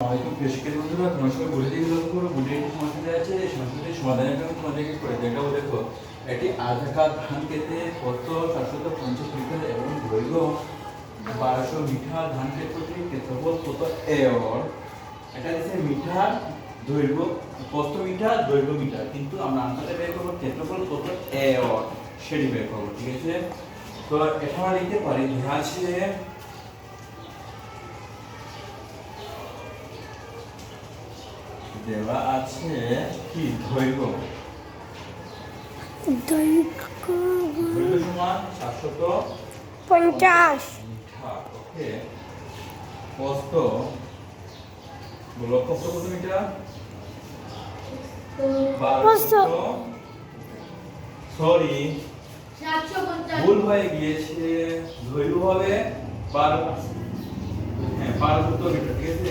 হয়তো কৃষকের বন্ধুরা তোমার সঙ্গে বলে দিয়ে লক্ষ্য করো বুঝে একটি সমস্যা আছে এই সমস্যাটির সমাধানের জন্য তোমাদেরকে করে? দেখাবো দেখো, একটি আধাকার ধান কেটে কত সাতশত পঞ্চাশ মিটার এবং দৈর্ঘ্য বারোশো মিটার ধান ক্ষেত্রটি ক্ষেত্রফল কত? এর এটা হচ্ছে মিটার দৈর্ঘ্য, কত মিটার দৈর্ঘ্য মিটার কিন্তু আমরা আনসারটা বের করব, ক্ষেত্রফল কত? এর সেটি বের করব, ঠিক আছে? তো এটা আমরা লিখতে পারি, ধরা আছে দেওয়া আছে কি? দৈর্ঘ্য। দৈর্ঘ্য দৈর্ঘ্য সমান সাতশত পঞ্চাশ। ওকে। প্রস্থ বলো প্রস্থ কত মিটার? সরি। ভুল হয়ে গিয়েছে। দৈর্ঘ্য হবে বারো। হ্যাঁ বারোশত মিটার ঠিক আছে?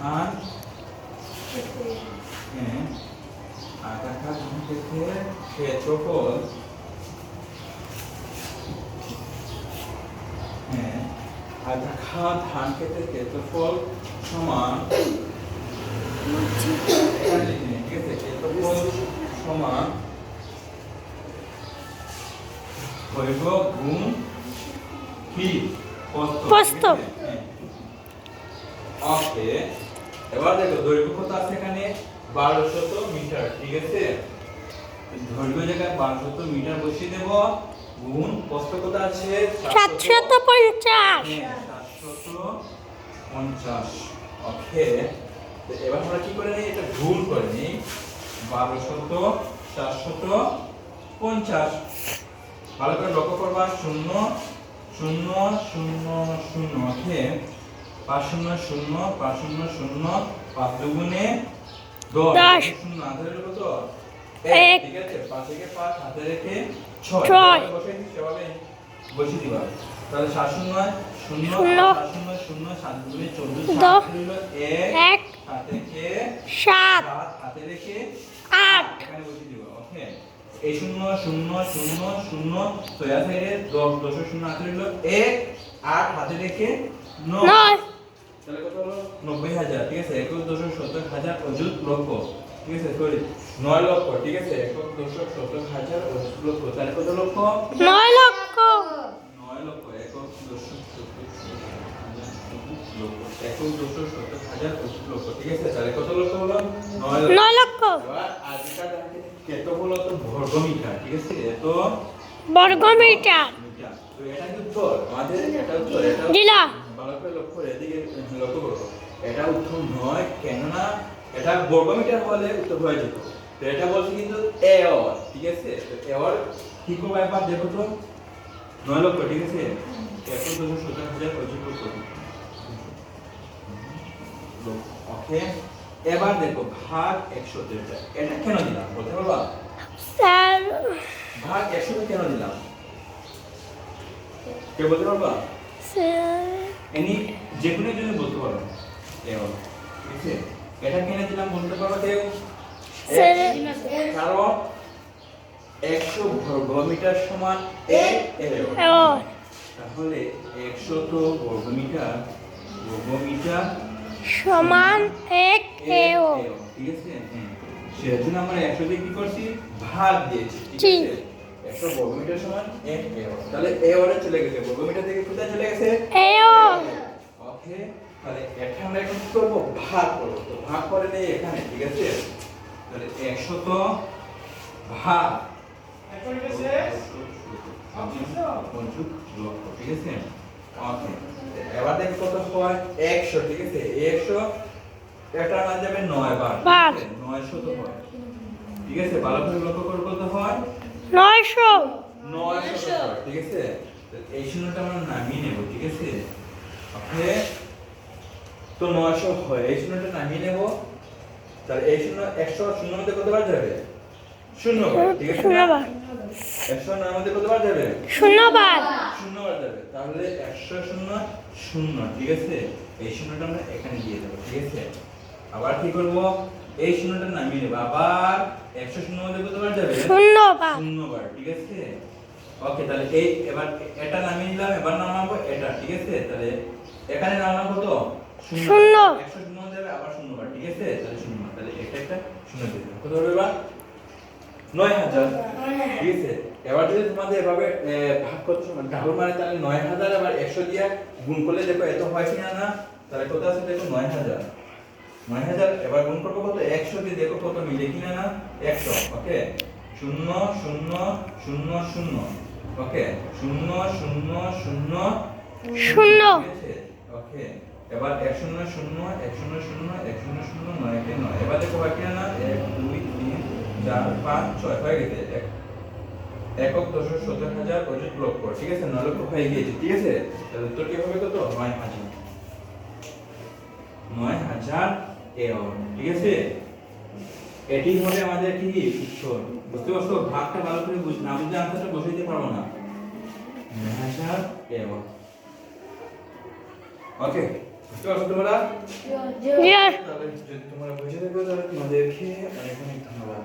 ধান হ্যাঁ ক্ষেত্রফল হ্যাঁ ধান ক্ষেত্রের ক্ষেত্রফল সমান। ক্ষেত্রফল সমান। গুণ কি? প্রস্থ। এবার দেখো দৈর্ঘ্য কত আছে এখানে? বারোশত মিটার ঠিক আছে? দৈর্ঘ্য জায়গায় বারোশত মিটার বসিয়ে দেব। গুণ প্রস্থ কত আছে? সাতশত পঞ্চাশ। হ্যাঁ, সাতশত পঞ্চাশ। ওকে এবার আমরা কি করে নিই? এটা ভুল করে নিই। বারোশত চারশত পঞ্চাশ। ভালো করে লক্ষ্য করবা শূন্য শূন্য শূন্য শূন্য ওকে? পাঁচ শূন্য শূন্য পাঁচ শূন্য শূন্য পাঁচ দুগুণে দশ। শূন্য হাতে রেখে কত? এক। ঠিক আছে? পাঁচ থেকে পাঁচ হাতে রেখে ছয়। ছয়। বসে দিই সেভাবে বসিয়ে দিবা। তাহলে সাত শূন্য শূন্য শূন্য। সাত শূন্য শূন্য সাত দুগুণে চোদ্দ সাত হইল এক সাত থেকে সাত হাতে রেখে আট। এখানে বসিয়ে দিব ওকে? এই শূন্য শূন্য শূন্য শূন্য তো এর থেকে দশ দশ শূন্য হাতে রইল এক আট হাতে রেখে নয়। তাহলে কত হলো? নব্বই হাজার ঠিক আছে? একুশ দশক সত্তর হাজার অযুত লক্ষ ঠিক আছে? সরি নয় লক্ষ ঠিক আছে? একক দশক সত্তর হাজার অযুত লক্ষ তাহলে কত লক্ষ? নয় লক্ষ। নয় লক্ষ একক দশক সত্তর লক্ষ একক দশক সত্তর হাজার অযুত লক্ষ ঠিক আছে? তাহলে কত লক্ষ হলো? নয় লক্ষ। নয় লক্ষ। এবার আজকাল কত হলো? তো বর্গ ঠিক আছে? এত বর্গ মিটার। মিটার। তো এটা কি উত্তর? আমাদের এটা উত্তর এটা দিলা। লক্ষ্য এদিকে লক্ষ্য করো। এটা উত্তর নয় কেননা এটা বর্গ মিটার হলে উত্তর হয়ে যেত তো এটা বলছে কিন্তু এ ঠিক আছে? তো এ কি করব একবার দেখো তো? নয় লক্ষ ঠিক আছে? এত দুশো সত্তর হাজার পঁচিশ লক্ষ। ওকে এবার দেখো ভাগ একশো এটা এটা কেন দিলাম? বলতে পারবা? স্যার। ভাগ একশোতে কেন দিলাম? কে বলতে পারবা? স্যার। এনি যে কোনো জন্য বলতে পারো এও ঠিক আছে? এটা কেন দিলাম বলতে পারো স্যার। কারণ একশো বর্গ মিটার সমান তাহলে একশো তো বর্গ মিটার বর্গ মিটার সমান এক ঠিক আছে? হ্যাঁ। সেজন্য আমরা একশো দিয়ে কি করছি? ভাগ দিয়েছি ঠিক। আছে? একশো বর্গ সমান এক এও তাহলে এ ওরে চলে গেছে। বর্গ থেকে কোথায় চলে গেছে? এও ওকে তাহলে এখানে আমরা এখন কি ভাগ করব। তো ভাগ করে নেই এখানে ঠিক আছে? তাহলে একশো তো ভাগ। পঞ্চুক লক্ষ ঠিক আছে? ওকে এবার দেখো কত হয়? একশো ঠিক আছে? এই একশো এটা আনা যাবে নয় বার বার। নয়শো তো হয়। ঠিক আছে? ভালো করে লক্ষ্য করো কত হয়? নয়শো। নয়শো ঠিক আছে? এই শূন্যটা আমরা নামিয়ে নেব ঠিক আছে? ওকে? তো নয়শো হয় এই শূন্যটা নামিয়ে নেব। তাহলে এই শূন্য একশো শূন্য মধ্যে যাবে? শূন্য বার, ঠিক আছে না? যাবে। তাহলে একশো শূন্য শূন্য ঠিক আছে? এই শূন্যটা আমরা এখানে দিয়ে দেবো ঠিক আছে? আবার কি করব? এই শূন্যটা নামিয়ে নেব আবার একশো শূন্য মধ্যে কতবার যাবে? শূন্যবার শূন্যবার ঠিক আছে? ওকে তাহলে এই এবার এটা নামিয়ে নিলাম এবার নামাবো এটা ঠিক আছে? তাহলে এখানে নামালাম কত? শূন্য। একশো শূন্য যাবে আবার শূন্যবার ঠিক আছে? তাহলে শূন্য তাহলে এটা একটা শূন্য দিয়ে দিলাম কত হবে এবার? নয় হাজার ঠিক আছে? এবার যদি তোমাদের এভাবে ভাগ করতে সময় ডাবল মানে তাহলে নয় হাজার আবার একশো দিয়ে গুণ করলে দেখো এত হয় কিনা না? তাহলে কত আছে দেখো? নয় হাজার। নয় হাজার এবার গুণ করব কত? একশো দিয়ে দেখো কত মিলে কিনা না? একশো ওকে শূন্য শূন্য শূন্য শূন্য ওকে শূন্য শূন্য শূন্য শূন্য। ওকে এবার এক শূন্য শূন্য এক শূন্য শূন্য এক শূন্য শূন্য নয় একে নয়। এবার দেখো কিনা না? এক দুই তিন চার পাঁচ ছয় হয়ে গেছে। এক একক দশক সতেরো হাজার পঁচিশ লক্ষ ঠিক আছে? নয় লক্ষ হয়ে গিয়েছে ঠিক আছে? তাহলে উত্তর কি হবে কত? নয় হাজার। নয় হাজার এও ঠিক আছে? এটি হবে আমাদের কি ঈশ্বর বুঝতে পারছ? ভাগটা ভালো করে বুঝ না বুঝলে আনসারটা বসে দিতে পারব না। হাজার ওকে বুঝতে পারছ তোমরা? তাহলে যদি তোমরা বুঝে থাকো তাহলে তোমাদেরকে অনেক অনেক ধন্যবাদ।